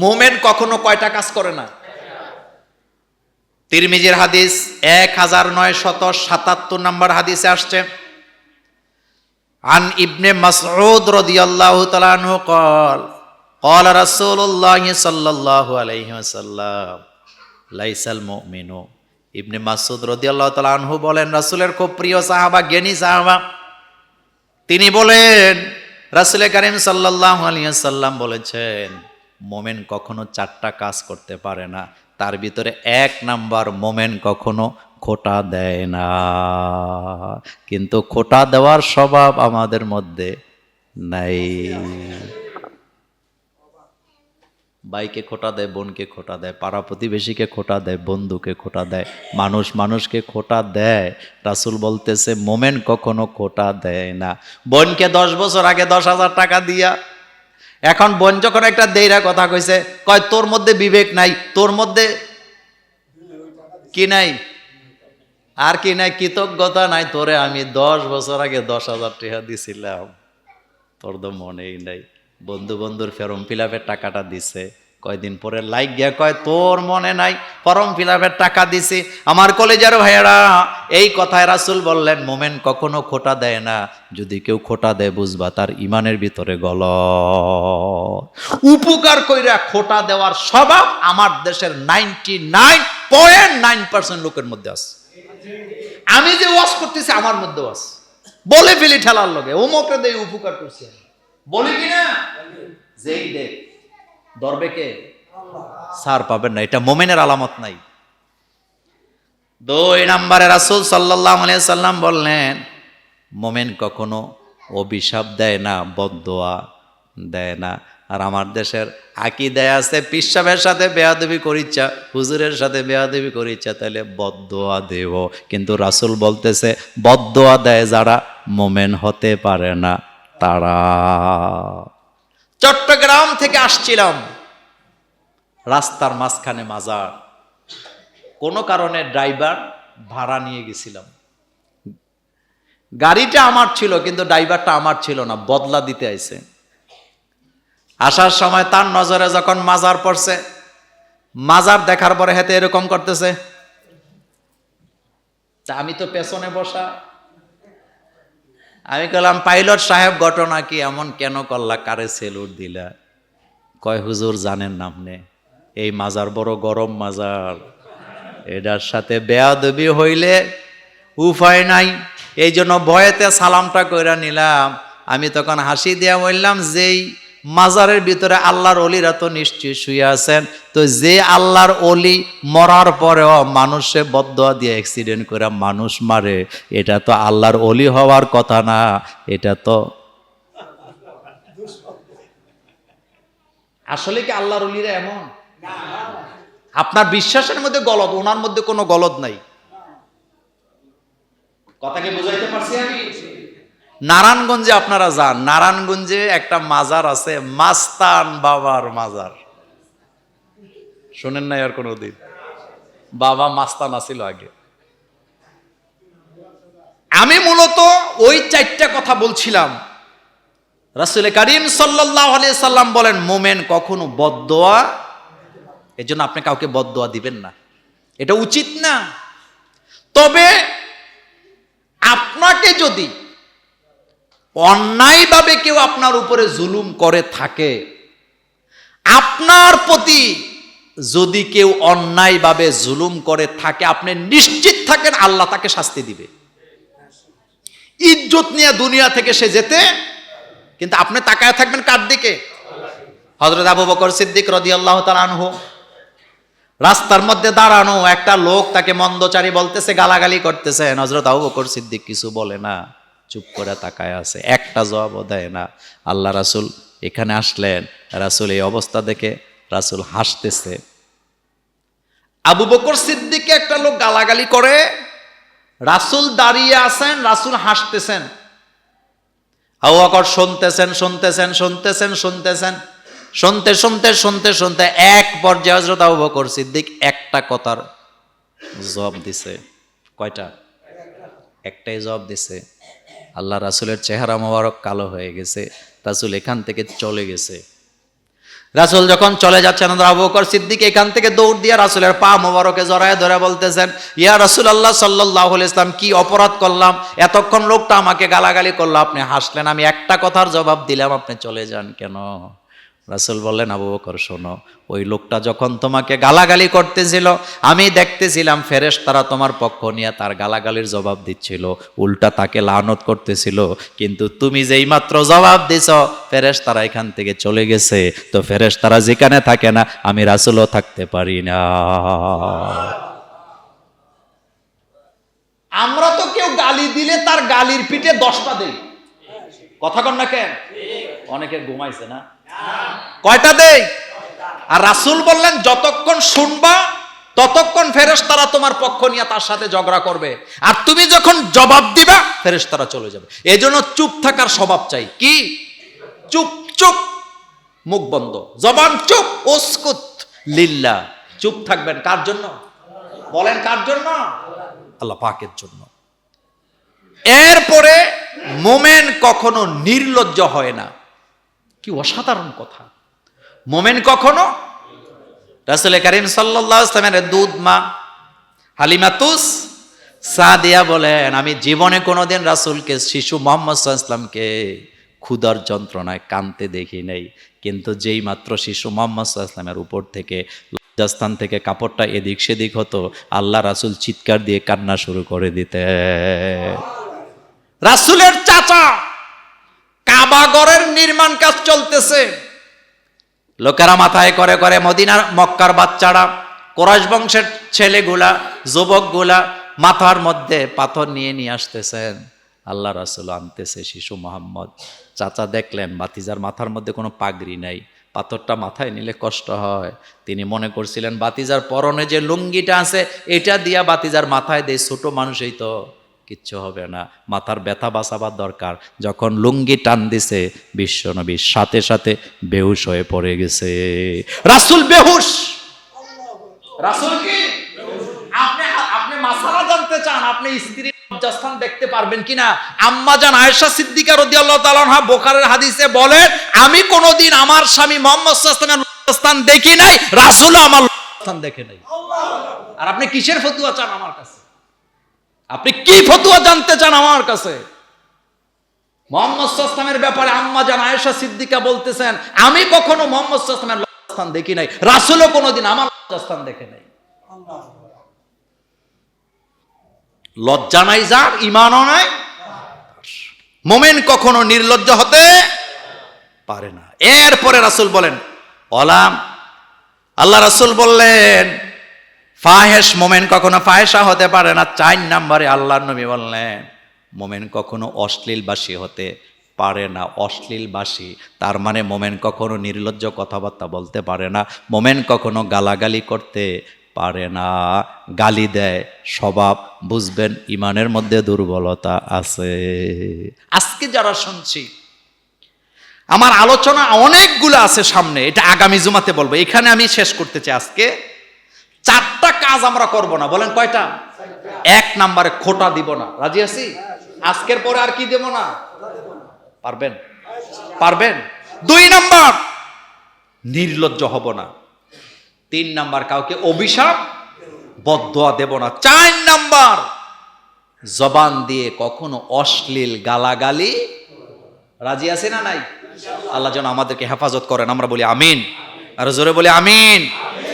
মোমেন কখনো কয়টা কাজ করে না তিরমিজির হাদিস এক হাজার নয় শত সাতাত্তর নম্বর হাদিসে আসছে عن ابن مسعود رضي الله تعالى عنه قال قال رسول الله صلى الله عليه وسلم ليس المؤمن ইবনে মাসুদ রদিয়াল্লাহু তাআলা আনহু বলেন রাসূলের খুব প্রিয় সাহাবা জ্ঞানী সাহাবা তিনি বলেন রাসূল করিম সাল্লাল্লাহু আলাইহি সাল্লাম বলেছেন মোমেন কখনো চারটা কাজ করতে পারে না। তার ভিতরে এক নাম্বার মোমেন কখনো খোটা দেয় না। কিন্তু খোটা দেওয়ার স্বভাব আমাদের মধ্যে নাই। বাইকে খোটা দেয়, বোনকে খোটা দেয়, পাড়া প্রতিবেশীকে খোটা দেয়, বন্ধুকে খোটা দেয়, মানুষ মানুষকে খোটা দেয়। রাসুল বলতেছে, মোমেন কখনো খোটা দেয় না। বোনকে দশ বছর আগে দশ হাজার টাকা দিয়া এখন বোন যখন একটা দেইরা কথা কইছে, কয়, তোর মধ্যে বিবেক নাই, তোর মধ্যে কি নাই? আর কি নাই, কৃতজ্ঞতা নাই, তোরে আমি দশ বছর আগে দশ হাজার টাকা দিছিলাম। তোর তো মনেই নাই। বন্ধু বন্ধুর ফেরম ফিলাপের টাকাটা দিছে। কয়দিন পরে লাইক গিয়া কয়, তোর মনে নাই, ফরম ফিলাপের টাকা দিছি। আমার কলেজের ভাইয়েরা, এই কথায় রাসুল বললেন, মোমেন কখনো খোটা দেয় না, যদি কেউ খোটা দেয়, বুঝবা তার ইমানের ভিতরে গল উপকার কইরা খোটা দেওয়ার স্বভাব আমার দেশের ninety nine point nine percent লোকের মধ্যে আছে। আমি যে ওয়াশ করতেছি, আমার মধ্যে ওয়াশ বলে ফেলি ঠেলার লগে অমুকরে দেই, উপকার করছি। বলি কি না? যেই দেখ ধরবে কে? সার পাবেন না এটা মোমেনের আলামত নাই। দুই নম্বরে রাসুল সাল্লাল্লাহু আলাইহি সাল্লাম বললেন মোমেন কখনো অভিশাপ দেয় না বদদোয়া দেয় না। আর আমার দেশের আকি দেয় আছে পিসাবের সাথে বেয়াদবি করিচ্ছা হুজুরের সাথে বেয়াদবি করিচ্ছা তাহলে বদদোয়া দেব। কিন্তু রাসূল বলতেছে বদদোয়া দেয় যারা মোমেন হতে পারে না তারা চট্টগ্রাম থেকে আসছিলাম। রাস্তার মাঝখানে মাজার। কোনো কারণে ড্রাইভার ভাড়া নিয়ে গেছিলাম। গাড়িটা আমার ছিল, কিন্তু ড্রাইভারটা আমার ছিল না, বদলা দিতে আইছে। আসার সময় তার নজরে যখন মাজার পড়ছে, মাজার দেখার পরে হেতে এরকম করতেছে। তা আমি তো পেছনে বসা আমি কলাম পাইলট সাহেব, ঘটনা কি এমন কেন করলা? কারে সেলুট দিলা? কয়, হুজুর জানেন না আপনি এই মাজার বড় গরম মাজার। এটার সাথে বেয়াদবি হইলে উপায় নাই। এই জন্য ভয়েতে সালামটা কইরা নিলাম। আমি তখন হাসি দিয়া বললাম, যেই মাজারের ভিতরে আল্লাহর অলিরা তো নিশ্চয়ই শুয়ে আছেন। তো যে আল্লাহর অলি মরার পরেও মানুষে বদয়া দিয়ে অ্যাক্সিডেন্ট করে মানুষ মারে, এটা তো আল্লাহর অলি হওয়ার কথা না, এটা তো আসলে কি আল্লাহর অলিরা এমন? আপনার বিশ্বাসের মধ্যে গলদ ওনার মধ্যে কোনো গলদ নাই। কথাকে বুঝাইতে পারছি আমি? নারায়ণগঞ্জে আপনারা যান। নারায়ণগঞ্জে একটা মাজার আছে, মাস্তান বাবার মাজার। শোনেন না আর কোনোদিন। বাবা মাস্তান আছিল আগে। আমি মূলত ওই চারটা কথা বলছিলাম। রাসুল করিম সাল্লাম বলেন, মোমেন কখনো বদোয়া এই জন্য আপনি কাউকে বদোয়া দিবেন না। এটা উচিত না। তবে আপনাকে যদি অন্যায়ভাবে কেউ আপনার উপরে জুলুম করে থাকে। আপনার প্রতি যদি কেউ অন্যায়ভাবে জুলুম করে থাকে, আপনি নিশ্চিত থাকেন আল্লাহ তাকে শাস্তি দিবে। ইজ্জত নিয়ে দুনিয়া থেকে সে যেতে, কিন্তু আপনি তাকায় থাকবেন কার দিকে? হজরত আবু বকর সিদ্দিক রদি আল্লাহ আনহু। রাস্তার মধ্যে দাঁড়ানো একটা লোক তাকে মন্দচারী বলতেছে, গালাগালি করতেছে। হজরত আবু বকর সিদ্দিক কিছু বলে না। চুপ করে তাকায় আছে। একটা জবাবও দেয় না। আল্লাহ রাসুল এখানে আসলেন। রাসুল এই অবস্থা দেখে রাসুল হাসতেছে। আবু বকর সিদ্দিককে একটা লোক গালাগালি করে। রাসুল দাঁড়িয়ে আছেন, রাসুল হাসতেছেন। আবু বকর শুনতেছেন শুনতেছেন শুনতেছেন শুনতেছেন। শুনতে শুনতে শুনতে শুনতে এক পর্যায়ে হজরত আবু বকর সিদ্দিক একটা কথার জবাব দিছে। কয়টা? একটাই জবাব দিছে। আল্লাহ রাসুলের চেহারা মোবারক কালো হয়ে গেছে, রাসুল এখান থেকে চলে গেছে। রাসুল যখন চলে যাচ্ছেন আবু বকর সিদ্দিক এখান থেকে দৌড় দিয়ে রাসুলের পা মোবারকে জড়ায় ধরে বলতেছেন, ইয়া রাসুল আল্লাহ সাল্লাহ ইসলাম কি অপরাধ করলাম? এতক্ষণ লোকটা আমাকে গালাগালি করল, আপনি হাসলেন, আমি একটা কথার জবাব দিলাম, আপনি চলে যান কেন? রাসুল বললেন আবু বকর শোনো ওই লোকটা যখন তোমাকে গালাগালি করতেছিল আমি দেখতেছিলাম ফেরেশ তারা তোমার পক্ষ নিয়ে তার গালাগালির জবাব দিচ্ছিল উল্টা তাকে লানত করতেছিল। কিন্তু তুমি যেই মাত্র জবাব দিছ ফেরেশ তারা এখান থেকে চলে গেছে। তো ফেরেশ তারা যেখানে থাকে না আমি রাসুলও থাকতে পারি না। আমরা তো কেউ গালি দিলে তার গালির পিঠে দশটা দেই। কথা কন না কেন? অনেকে ঘুমাইছে না? কয়টা দেই? আর রাসুল বললেন, যতক্ষণ শুনবা, ততক্ষণ ফেরেশতারা তোমার পক্ষ নিয়ে তার সাথে ঝগড়া করবে। আর তুমি যখন জবাব দিবা, ফেরেশতারা চলে যাবে। এজন্য চুপ থাকার স্বভাব চাই। কি? চুপ চুপ। মুখ বন্ধ। জবান চুপ। ওসকুত লিল্লা। চুপ থাকবেন কার জন্য? বলেন কার জন্য? আল্লাহ পাকের জন্য। এরপরে মোমেন কখনো নির্লজ্জ হয় না। কি অসাধারণ কথা। মোমেন কখনো? রাসুল করিম সাল্লামের দুধ মা হালিমাতুস সাদিয়া বলেন, আমি জীবনে কোনোদিন রাসুলকে, শিশু মোহাম্মদ ইসলামকে ক্ষুধার যন্ত্রণায় কানতে দেখি নাই। কিন্তু যেই মাত্র শিশু মোহাম্মদ ইসলামের উপর থেকে লজ্জাস্থান থেকে কাপড়টা এদিক সেদিক হতো, আল্লাহ রাসুল চিৎকার দিয়ে কান্না শুরু করে দিতে। রাসুলের চাচা কাবাগরের নির্মাণ কাজ চলতেছে। লোকেরা মাথায় করে করে মদিনার মক্কার বাচ্চারা কোরাস বংশের ছেলেগুলা, যুবকগুলা মাথার মধ্যে পাথর নিয়ে নিয়ে আসতেছেন। আল্লাহ রাসুল আনতেছে শিশু মোহাম্মদ। চাচা দেখলেন, বাতিজার মাথার মধ্যে কোনো পাগড়ি নাই। পাথরটা মাথায় নিলে কষ্ট হয়। তিনি মনে করছিলেন, বাতিজার পরনে যে লুঙ্গিটা আছে, এটা দিয়া বাতিজার মাথায় দেয় ছোট মানুষই তো। কিচ্ছু হবে না। মাথার ব্যথা বাঁচাবার দরকার। যখন লুঙ্গি টান দিছে বিশ্বনবী সাথে সাথে বেহুশ হয়ে পড়ে গেছে। রাসুল বেহুশ! রাসুল কি? আপনি আপনি মাসালা জানতে চান আপনি লজ্জাস্থান দেখতে পারবেন কিনা? আম্মা জান আয়েশা সিদ্দিকা রাদিয়াল্লাহু তাআলা আনহা হাদিসে বলেন আমি কোনোদিন আমার স্বামী মোহাম্মদ সাল্লাল্লাহু আলাইহি লজ্জাস্থান দেখি নাই রাসূলও আমার লজ্জাস্থান দেখে নাই। আর আপনি কিসের ফতুয়া চান আমার কাছে? আপনি কি ফতুয়া জানতে চান আমার কাছে? মোহাম্মদ সাল্লামের ব্যাপারে আম্মা জান আয়েশা সিদ্দিকা বলতেছেন, আমি কখনো মোহাম্মদ সাল্লামের লজ্জাস্থান দেখি নাই। রাসূলও কোনোদিন আমার লজ্জাস্থান দেখে নাই। লজ্জা নাই যার ইমানও নাই। মোমেন কখনো নির্লজ্জ হতে পারে না। এরপরে রাসূল বলেন অলাম আল্লাহ রাসূল বললেন ফাহেস মোমেন কখনো ফাহেসা হতে পারে না। চার নাম্বারে আল্লাহর নবী বললেন, মোমেন কখনো অশ্লীলবাসী হতে পারে না। অশ্লীলবাসী, তার মানে মোমেন কখনো নির্লজ্জ কথাবার্তা বলতে পারে না। মোমেন কখনো গালাগালি করতে পারে না। গালি দেয়, স্বভাব বুঝবেন, ইমানের মধ্যে দুর্বলতা আছে। আজকে যারা শুনছি, আমার আলোচনা অনেকগুলো আছে সামনে, এটা আগামী জুমাতে বলব। এখানে আমি শেষ করতে চাই আজকে। চারটা কাজ আমরা করব না। বলেন কয়টা? এক নাম্বারে খোটা দিব না। রাজি আছি? আজকের পরে আর কি দেব না? পারবেন? পারবেন? দুই নাম্বার, নির্লজ্জ হব না। তিন নাম্বার, কাউকে অভিশাপ বদোয়া দেব না। চার নাম্বার, জবান দিয়ে কখনো অশ্লীল গালাগালি, রাজি আছে না নাই? আল্লাহ যেন আমাদেরকে হেফাজত করেন। আমরা বলি আমিন। আর জোরে বলি আমিন।